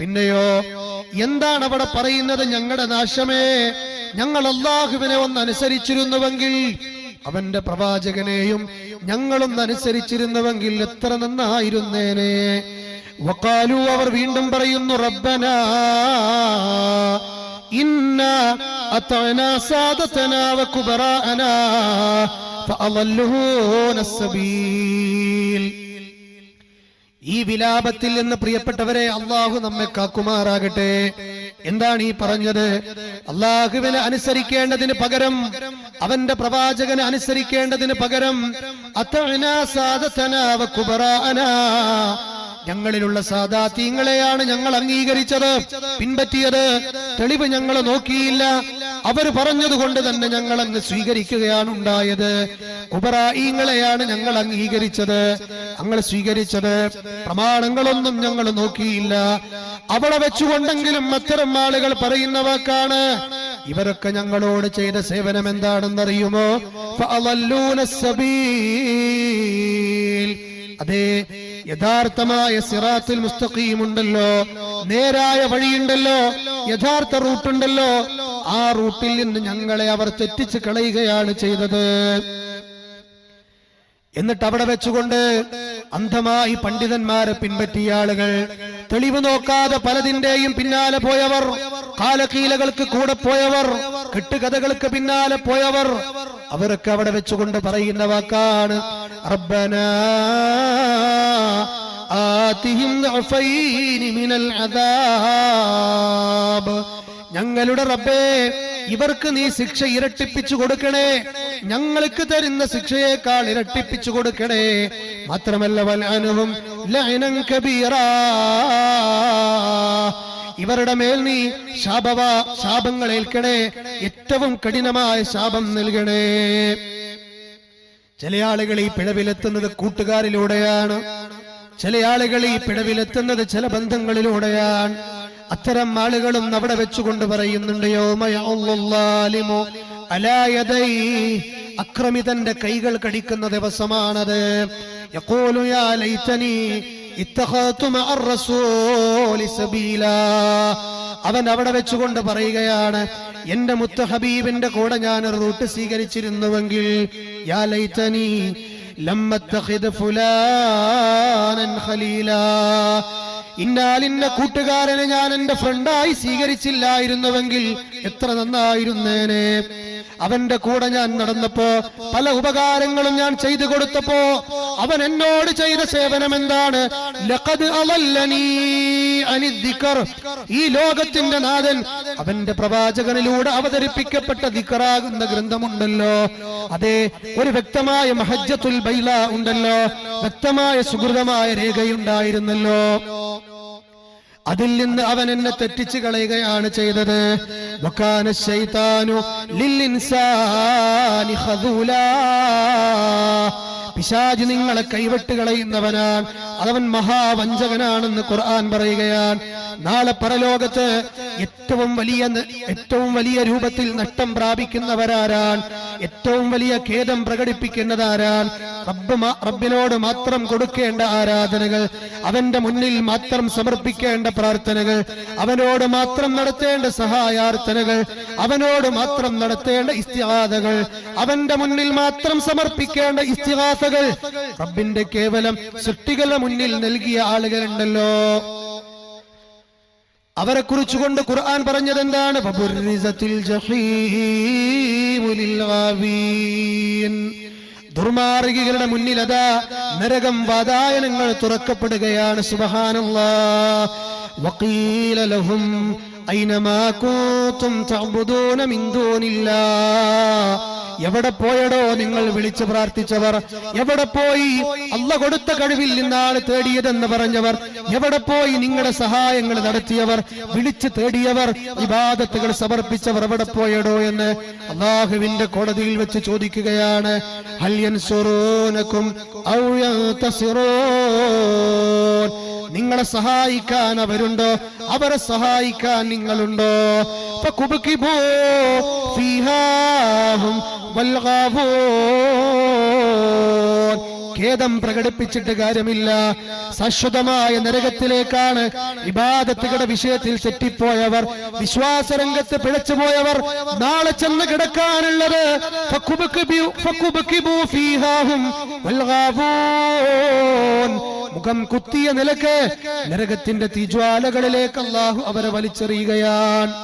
പിന്നെയോ എന്താണ് അവിടെ പറയുന്നത് ഞങ്ങളുടെ നാശമേ? ഞങ്ങൾ അള്ളാഹുവിനെ ഒന്ന് അനുസരിച്ചിരുന്നുവെങ്കിൽ അവന്റെ പ്രവാചകനെയും ഞങ്ങളൊന്ന് അനുസരിച്ചിരുന്നുവെങ്കിൽ എത്ര നന്നായിരുന്നേനെ? വക്കാലു അവർ വീണ്ടും പറയുന്നു റബ്ബന ഇന്ന സാദത്തനാ വ കുബറാനാ ഫഅളല്ലൂന സബീൽ ഈ വിലാപത്തിൽ നിന്ന് പ്രിയപ്പെട്ടവരെ അള്ളാഹു നമ്മെ കാക്കുമാറാകട്ടെ. എന്താണ് ഈ പറഞ്ഞത്? അള്ളാഹുവിനെ അനുസരിക്കേണ്ടതിന് പകരം അവന്റെ പ്രവാചകനെ അനുസരിക്കേണ്ടതിന് പകരം ഞങ്ങളിലുള്ള സാദാത്യങ്ങളെയാണ് ഞങ്ങൾ അംഗീകരിച്ചത് പിൻപറ്റിയത്. തെളിവ് ഞങ്ങൾ നോക്കിയില്ല. അവർ പറഞ്ഞതുകൊണ്ട് തന്നെ ഞങ്ങൾ അങ്ങ് സ്വീകരിക്കുകയാണ് ഉണ്ടായത് ഉപറായിങ്ങളെയാണ് ഞങ്ങൾ അംഗീകരിച്ചത്. ഞങ്ങൾ സ്വീകരിച്ചത്. പ്രമാണങ്ങളൊന്നും ഞങ്ങൾ നോക്കിയില്ല. അവിടെ വെച്ചുകൊണ്ടെങ്കിലും അത്തരം ആളുകൾ പറയുന്ന വാക്കാണ്. ഇവരൊക്കെ ഞങ്ങളോട് ചെയ്ത സേവനം എന്താണെന്നറിയുമോ? അതെ യഥാർത്ഥമായ സിറാത്തിൽ മുസ്തഖീമുണ്ടല്ലോ. നേരായ വഴിയുണ്ടല്ലോ. യഥാർത്ഥ റൂട്ടുണ്ടല്ലോ. ആ റൂട്ടിൽ നിന്ന് ഞങ്ങളെ അവർ തെറ്റിച്ച് കളയുകയാണ് ചെയ്തത്. എന്നിട്ട് അവിടെ വെച്ചുകൊണ്ട് അന്ധമായി പണ്ഡിതന്മാരെ പിൻപറ്റിയ ആളുകൾ തെളിവ് നോക്കാതെ പലതിന്റെയും പിന്നാലെ പോയവർ കാലക്കീലകൾക്ക് കൂടെ പോയവർ കെട്ടുകഥകൾക്ക് പിന്നാലെ പോയവർ അവരൊക്കെ അവിടെ വെച്ചുകൊണ്ട് പറയുന്ന വാക്കാണ് റബ്ബന ആതിഹിം മിനൽ അദാബ്. ഞങ്ങളുടെ റബ്ബേ ഇവർക്ക് നീ ശിക്ഷ ഇരട്ടിപ്പിച്ചു കൊടുക്കണേ. ഞങ്ങൾക്ക് തരുന്ന ശിക്ഷയേക്കാൾ ഇരട്ടിപ്പിച്ചു കൊടുക്കണേ. മാത്രമല്ല വലാനവും ലഅനം കബീറാ. ഇവരുടെ മേൽ നീ ശാപവ ശാപങ്ങൾ ഏൽക്കണേ. ഏറ്റവും കഠിനമായ ശാപം നൽകണേ. ചില ആളുകൾ ഈ പിഴവിലെത്തുന്നത് കൂട്ടുകാരിലൂടെയാണ്. ചില ആളുകൾ ഈ പിഴവിലെത്തുന്നത് ചില ബന്ധങ്ങളിലൂടെയാണ്. അത്തരം ആളുകളും അവിടെ വെച്ചുകൊണ്ട് പറയുന്നുണ്ട്. അക്രമിതന്റെ കൈകൾ കടിക്കുന്ന ദിവസമാണത്. അവൻ അവിടെ വെച്ചുകൊണ്ട് പറയുകയാണ് എന്റെ മുത്ത ഹബീബിന്റെ കൂടെ ഞാൻ റൂട്ട് സ്വീകരിച്ചിരുന്നുവെങ്കിൽ യാ ലമ്മത്തഖിദ് ഫുലാനൻ ഖലീലാ. ഇന്നാലിന്ന കൂട്ടുകാരനെ ഞാൻ എന്റെ ഫ്രണ്ടായി സ്വീകരിച്ചില്ലായിരുന്നുവെങ്കിൽ എത്ര നന്നായിരുന്നേനെ. അവന്റെ കൂടെ ഞാൻ നടന്നപ്പോ പല ഉപകാരങ്ങളും ഞാൻ ചെയ്തു കൊടുത്തപ്പോ അവൻ എന്നോട് ചെയ്ത സേവനം എന്താണ്. ഈ ലോകത്തിന്റെ നാഥൻ അവന്റെ പ്രവാചകനിലൂടെ അവതരിപ്പിക്കപ്പെട്ട ദിക്കറാകുന്ന ഗ്രന്ഥമുണ്ടല്ലോ. അതെ ഒരു വ്യക്തമായ മഹജ്ജത്തുൽ ബൈല ഉണ്ടല്ലോ. വ്യക്തമായ സുഹൃതമായ രേഖയുണ്ടായിരുന്നല്ലോ. അതിൽ നിന്ന് അവൻ എന്നെ തെറ്റിച്ചു കളയുകയാണ് ചെയ്തത് ശൈത്താനു ലില്ലിൻസാനി ഖദൂലാ. പിശാച് നിങ്ങളെ കൈവിട്ട് കളയുന്നവനാണ്. അതവൻ മഹാവഞ്ചകനാണെന്ന് ഖുർആൻ പറയുകയാണ്. നാളെ പരലോകത്ത് ഏറ്റവും വലിയ ഏറ്റവും വലിയ രൂപത്തിൽ നഷ്ടം പ്രാപിക്കുന്നവരാരാണ്. ഏറ്റവും വലിയ ഖേദം പ്രകടിപ്പിക്കുന്നതാരാൻ റബ്ബ് റബ്ബിനോട് മാത്രം കൊടുക്കേണ്ട ആരാധനകൾ അവന്റെ മുന്നിൽ മാത്രം സമർപ്പിക്കേണ്ട പ്രാർത്ഥനകൾ അവനോട് മാത്രം നടത്തേണ്ട സഹായാർത്ഥനകൾ അവനോട് മാത്രം നടത്തേണ്ട ഇസ്തിഹാദകൾ അവന്റെ മുന്നിൽ മാത്രം സമർപ്പിക്കേണ്ട ഇസ്തിഹാസകൾ റബ്ബിന്റെ കേവലം സൃഷ്ടികളുടെ മുന്നിൽ നൽകിയ ആളുകളുണ്ടല്ലോ. അവരെ കുറിച്ചുകൊണ്ട് ഖുർആൻ പറഞ്ഞത് എന്താണ്. ദുർമാർഗികളുടെ മുന്നിൽ അതാ നരകം വാതായനങ്ങൾ തുറക്കപ്പെടുകയാണ്. ദൂനില്ലാ എവിടെ പോയടോ നിങ്ങൾ വിളിച്ചു പ്രാർത്ഥിച്ചവർ? എവിടെ പോയി അല്ല കൊടുത്ത കഴിവിൽ നിന്നാണ് തേടിയതെന്ന് പറഞ്ഞവർ? എവിടെ പോയി നിങ്ങളുടെ സഹായങ്ങൾ നടത്തിയവർ? വിളിച്ചു തേടിയവർ വിവാദത്തുകൾ സമർപ്പിച്ചവർ എവിടെ പോയടോ എന്ന് അള്ളാഹുവിന്റെ കോടതിയിൽ വെച്ച് ചോദിക്കുകയാണ്. ഹൽ സുറോനക്കും ഔ നിങ്ങളെ സഹായിക്കാൻ അവരുണ്ടോ? അവരെ സഹായിക്കാൻ നിങ്ങളുണ്ടോ? ഖേദം പ്രകടിപ്പിച്ചിട്ട് കാര്യമില്ല. ശാശ്വതമായ നരകത്തിലേക്കാണ് വിവാദത്തുകളുടെ വിഷയത്തിൽ തെറ്റിപ്പോയവർ വിശ്വാസരംഗത്ത് പിഴച്ചുപോയവർ നാളെ ചെന്ന് കിടക്കാനുള്ളത് മുഖം കുത്തിയ നിലയ്ക്ക് നരകത്തിന്റെ തീജ്വാലകളിലേക്ക് അള്ളാഹു അവരെ വലിച്ചെറിയുകയാണ്.